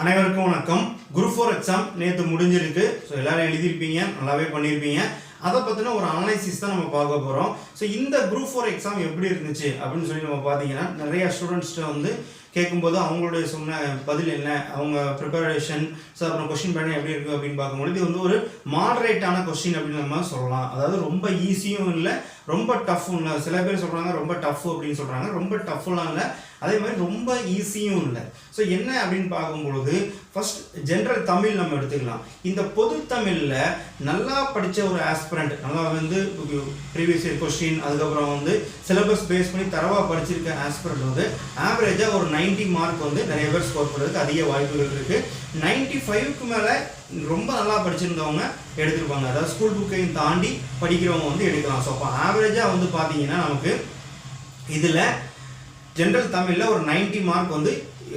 அனைவருக்கும் வணக்கம். Group four exam நேற்று முடிஞ்சிருக்கு. ஸோ எல்லோரும் எழுதியிருப்பீங்க நல்லாவே பண்ணியிருப்பீங்க. அதை பற்றின ஒரு அனலைசிஸ் தான் நம்ம பார்க்க போகிறோம் ஸோ இந்த குரூப் ஃபோர் எக்ஸாம் எப்படி இருந்துச்சு அப்படின்னு சொல்லி நம்ம பார்த்தீங்கன்னா நிறைய ஸ்டூடெண்ட்ஸ்கிட்ட வந்து கேட்கும்போது அவங்களுடைய சொன்ன பதில் என்ன? அவங்க ப்ரிப்பரேஷன் ஸோ அப்புறம் கொஸ்டின் பேட்டர்ன் எப்படி இருக்குது அப்படின்னு பார்க்கும்பொழுது இது வந்து ஒரு மாடரேட்டான கொஸ்டின் அப்படின்னு நம்ம சொல்லலாம். அதாவது ரொம்ப ஈஸியும் இல்லை ரொம்ப டஃப்பும் இல்லை. சில பேர் சொல்கிறாங்க ரொம்ப டஃப் அப்படின்னு சொல்கிறாங்க ரொம்ப டஃப்லாம் இல்லை. அதே மாதிரி ரொம்ப ஈஸியும் இல்லை. ஸோ என்ன அப்படின்னு பார்க்கும்பொழுது ஃபர்ஸ்ட் ஜென்ரல் தமிழ் நம்ம எடுத்துக்கலாம். இந்த பொது தமிழில் நல்லா படித்த ஒரு ஆஸ்பிரண்ட் நல்லா வந்து ப்ரீவியஸ் இயர் கொஸ்டின் அதுக்கப்புறம் வந்து சிலபஸ் பேஸ் பண்ணி தரவாக படிச்சிருக்க ஆஸ்பிரண்ட் வந்து ஆவரேஜாக ஒரு 90 மார்க் வந்து நிறைய பேர் ஸ்கோர் பண்ணுறதுக்கு அதிக வாய்ப்புகள் இருக்குது நைன்டி ஃபைவ்க்கு மேலே ரொம்ப நல்லா படிச்சிருந்தவங்க எடுத்துருப்பாங்க. அதாவது ஸ்கூல் புக்கையும் தாண்டி படிக்கிறவங்க வந்து எடுக்கலாம். ஸோ அப்போ ஆவரேஜாக வந்து பார்த்தீங்கன்னா நமக்கு இதில் ஜென்ரல் தமிழில் ஒரு 90 மார்க் வந்து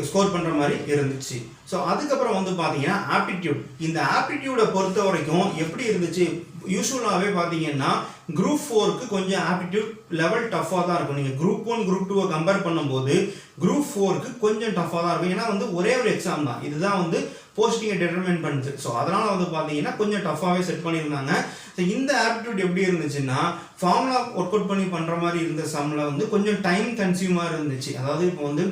ஸ்கோர் பண்ணுற மாதிரி இருந்துச்சு. ஸோ அதுக்கப்புறம் வந்து பார்த்தீங்கன்னா ஆப்டிடியூட் இந்த ஆப்டிடியூடை பொறுத்த வரைக்கும் எப்படி இருந்துச்சு? யூஸ்வலாகவே பார்த்தீங்கன்னா குரூப் ஃபோருக்கு கொஞ்சம் ஆப்டிடியூட் லெவல் டஃப்பாக தான் இருக்கும். நீங்கள் குரூப் ஒன் குரூப் டூவை கம்பேர் பண்ணும்போது குரூப் ஃபோருக்கு கொஞ்சம் டஃப்பாக தான் இருக்கும். ஏன்னா வந்து ஒரே ஒரு எக்ஸாம் தான். இதுதான் வந்து போஸ்டிங்கை டிட்டர்மைன் பண்ணுச்சு ஸோ அதனால் வந்து பார்த்தீங்கன்னா கொஞ்சம் டஃப்பாகவே செட் பண்ணியிருந்தாங்க. ஸோ இந்த ஆப்டிடியூட் எப்படி இருந்துச்சுன்னா ஃபார்முலா ஒர்க் அவுட் பண்ணி பண்ணுற மாதிரி இருந்த சம்மில் வந்து கொஞ்சம் டைம் கன்சியூமாக இருந்துச்சு. அதாவது இப்போ வந்து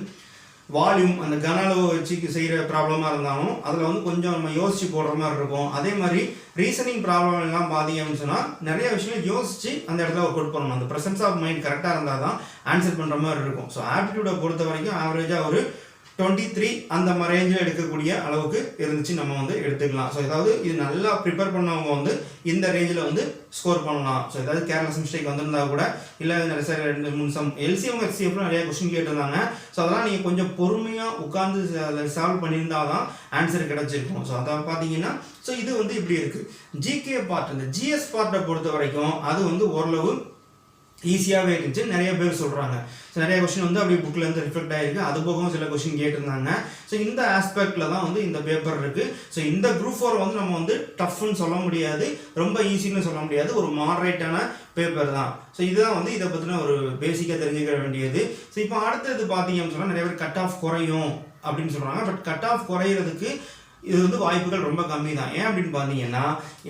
வால்யூம் அந்த கன அளவு வச்சு செய்கிற ப்ராப்ளமாக இருந்தாலும் அதில் வந்து கொஞ்சம் நம்ம யோசிச்சு போடுற மாதிரி இருக்கும். அதே மாதிரி ரீசனிங் ப்ராப்ளம் எல்லாம் பார்த்தீங்க சொன்னால் நிறைய விஷயம் யோசிச்சு அந்த இடத்துல ஒர்க் அவுட் பண்ணணும். அந்த ப்ரெசன்ஸ் ஆஃப் மைண்ட் கரெக்டாக இருந்தால் தான் ஆன்சர் பண்ணுற மாதிரி இருக்கும். ஸோ ஆப்டிடியூடை பொறுத்த வரைக்கும் ஆவரேஜாக ஒரு டுவெண்ட்டி த்ரீ அந்த ரேஞ்சில் எடுக்கக்கூடிய அளவுக்கு இருந்துச்சு. நம்ம வந்து எடுத்துக்கலாம். ஸோ ஏதாவது இது நல்லா ப்ரிப்பேர் பண்ணவங்க வந்து இந்த ரேஞ்சில் வந்து ஸ்கோர் பண்ணலாம். ஸோ ஏதாவது கேர்லஸ் மிஸ்டேக் வந்திருந்தா கூட இல்லை நிறைய சார் ரெண்டு மூணு சம் எல்சிஎம் எக்ஸிஎஃப்லாம் நிறைய கொஸ்டின் கேட்டிருந்தாங்க. ஸோ அதெல்லாம் நீங்கள் கொஞ்சம் பொறுமையாக உட்காந்து அதை சால்வ் பண்ணியிருந்தா தான் ஆன்சர் கிடச்சிருக்கும். ஸோ அதை பார்த்தீங்கன்னா ஸோ இது வந்து இப்படி இருக்குது ஜிகே பார்ட் இந்த ஜிஎஸ் பார்ட்டை பொறுத்த வரைக்கும் அது வந்து ஓரளவு ஈஸியாகவே இருந்துச்சு. நிறைய பேர் சொல்கிறாங்க ஸோ நிறைய கொஸ்டின் வந்து அப்படியே புக்கில் இருந்து ரிஃப்ளெக்ட் ஆகிருக்கு அது போகவும் சில கொஸ்டின் கேட்டிருந்தாங்க. ஸோ இந்த ஆஸ்பெக்டில் தான் வந்து இந்த பேப்பர் இருக்குது ஸோ இந்த குரூப் ஃபோர் வந்து நம்ம வந்து டஃப்னு சொல்ல முடியாது. ரொம்ப ஈஸின்னு சொல்ல முடியாது. ஒரு மாடரேட்டான பேப்பர் தான். ஸோ இதுதான் வந்து இதை பற்றின ஒரு பேசிக்காக தெரிஞ்சுக்க வேண்டியது. ஸோ இப்போ அடுத்தது பார்த்தீங்கன்னு சொன்னால் நிறைய பேர் கட் ஆஃப் குறையும் அப்படின்னு சொல்கிறாங்க பட் கட் ஆஃப் குறையிறதுக்கு இது வந்து வாய்ப்புகள் ரொம்ப கம்மி தான். ஏன் அப்படின்னு பார்த்தீங்கன்னா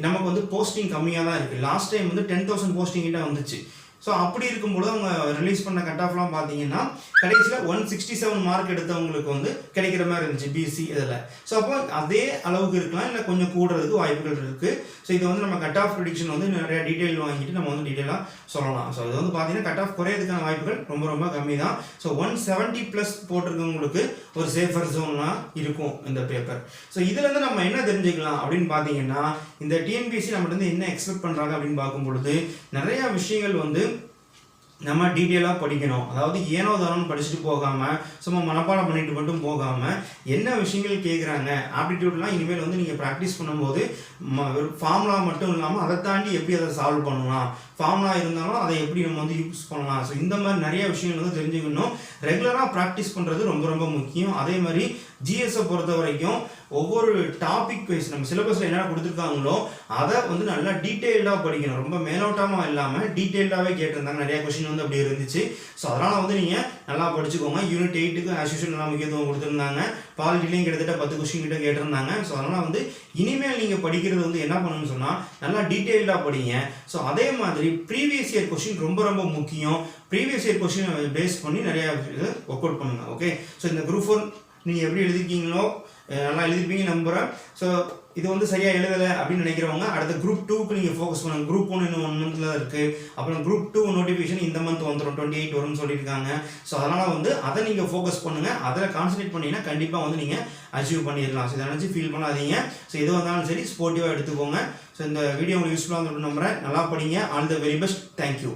நமக்கு வந்து போஸ்டிங் கம்மியாக தான் இருக்குது லாஸ்ட் டைம் வந்து டென் தௌசண்ட் போஸ்டிங் கிட்ட வந்துச்சு. ஸோ அப்படி இருக்கும்போது அவங்க ரிலீஸ் பண்ண கட் ஆஃப்லாம் பார்த்தீங்கன்னா கடைசியில் ஒன் சிக்ஸ்டி செவன் மார்க் எடுத்தவங்களுக்கு வந்து கிடைக்கிற மாதிரி இருந்துச்சு பிசி இதில். ஸோ அப்போ அதே அளவுக்கு இருக்கலாம் இல்லை கொஞ்சம் கூடுறதுக்கு வாய்ப்புகள் இருக்குது ஸோ இது வந்து நம்ம கட் ஆஃப் ப்ரிடிக்ஷன் வந்து நிறைய டீட்டெயில் வாங்கிட்டு நம்ம வந்து டீட்டெயிலாக சொல்லலாம். ஸோ இது வந்து பார்த்தீங்கன்னா கட் ஆஃப் குறையிறதுக்கான வாய்ப்புகள் ரொம்ப ரொம்ப கம்மி தான் ஸோ ஒன் செவன்ட்டி ப்ளஸ் போட்டிருக்கவங்களுக்கு ஒரு சேஃபர் ஜோன்லாம் இருக்கும் இந்த பேப்பர் ஸோ இதுலேருந்து நம்ம என்ன தெரிஞ்சுக்கலாம் அப்படின்னு பார்த்தீங்கன்னா இந்த டிஎன்பிஎஸ்சி நம்மகிட்ட என்ன எக்ஸ்பெக்ட் பண்ணுறாங்க அப்படின்னு பார்க்கும் பொழுது நிறையா விஷயங்கள் வந்து நம்ம டீட்டெயிலாக படிக்கணும். அதாவது ஏனோ தானோன்னு படிச்சுட்டு போகாமல் சும்மா மனப்பாடம் பண்ணிட்டு மட்டும் போகாமல் என்ன விஷயங்கள் கேட்குறாங்க ஆப்டிடியூட்லாம் இனிமேல் வந்து நீங்கள் ப்ராக்டிஸ் பண்ணும்போது ஃபார்முலா மட்டும் இல்லாமல் அதை தாண்டி எப்படி அதை சால்வ் பண்ணலாம்? ஃபார்முலா இருந்தாலும் அதை எப்படி நம்ம வந்து யூஸ் பண்ணலாம்? ஸோ இந்த மாதிரி நிறைய விஷயங்கள் வந்து தெரிஞ்சுக்கணும். ரெகுலராக ப்ராக்டிஸ் பண்ணுறது ரொம்ப ரொம்ப முக்கியம். அதே மாதிரி ஜிஎஸை பொறுத்த வரைக்கும் ஒவ்வொரு டாபிக் வைஸ் நம்ம சிலபஸில் என்ன கொடுத்துருக்காங்களோ அதை வந்து நல்லா டீட்டெயில்டாக படிக்கணும். ரொம்ப மேலோட்டமாக இல்லாமல் டீட்டெயில்டாகவே கேட்டிருந்தாங்க. நிறையா கொஷின் வந்து அப்படி இருந்துச்சு. ஸோ அதனால் வந்து நீங்கள் நல்லா படிச்சுக்கோங்க. யூனிட் எயிட்டுக்கு ஆஸ் நல்லா முக்கியத்துவம் கொடுத்துருந்தாங்க. பாலிட்டிலையும் கிட்டத்தட்ட பத்து கொஷின் கிட்ட கேட்டிருந்தாங்க. ஸோ அதனால் வந்து இனிமேல் நீங்கள் படிக்கிறது வந்து என்ன பண்ணணும்னு சொன்னால் நல்லா டீட்டெயில்டாக படிங்க. ஸோ அதே மாதிரி ப்ரீவியஸ் இயர் கொஷின் ரொம்ப ரொம்ப முக்கியம். ப்ரீவியஸ் இயர் கொஷின் பேஸ் பண்ணி நிறையா இது ஒர்க் அவுட் பண்ணுங்க. ஓகே ஸோ இந்த குரூப் ஃபோர் நீங்கள் எப்படி எழுதிருக்கீங்களோ நல்லா எழுதிருப்பீங்க நம்புகிறேன் ஸோ இது வந்து சரியாக எழுதலை அப்படின்னு நினைக்கிறவங்க அடுத்த குரூப் டூக்கு நீங்கள் ஃபோக்கஸ் பண்ணுங்கள் குரூப் ஒன் இன்னும் ஒன் மந்த்தில் இருக்குது அப்புறம் குரூப் டூ நோட்டிஃபிகேஷன் இந்த மந்த் வந்துடும் டுவெண்ட்டி எயிட் வரும்னு சொல்லியிருக்காங்க. ஸோ அதனால் வந்து அதை நீங்கள் ஃபோக்கஸ் பண்ணுங்கள் அதில் கான்சன்ட்ரேட் பண்ணிங்கன்னா கண்டிப்பாக வந்து நீங்கள் அச்சீவ் பண்ணிடலாம். ஸோ இதை நினச்சி ஃபீல் பண்ணாதீங்க. ஸோ எது வந்தாலும் சரி ஸ்போர்ட்டிவாக எடுத்துக்கோங்க. ஸோ இந்த வீடியோ உங்களுக்கு யூஸ்ஃபுல்லாக இருந்துட்டு நம்புறேன். நல்லா படிங்க. All the very best thank you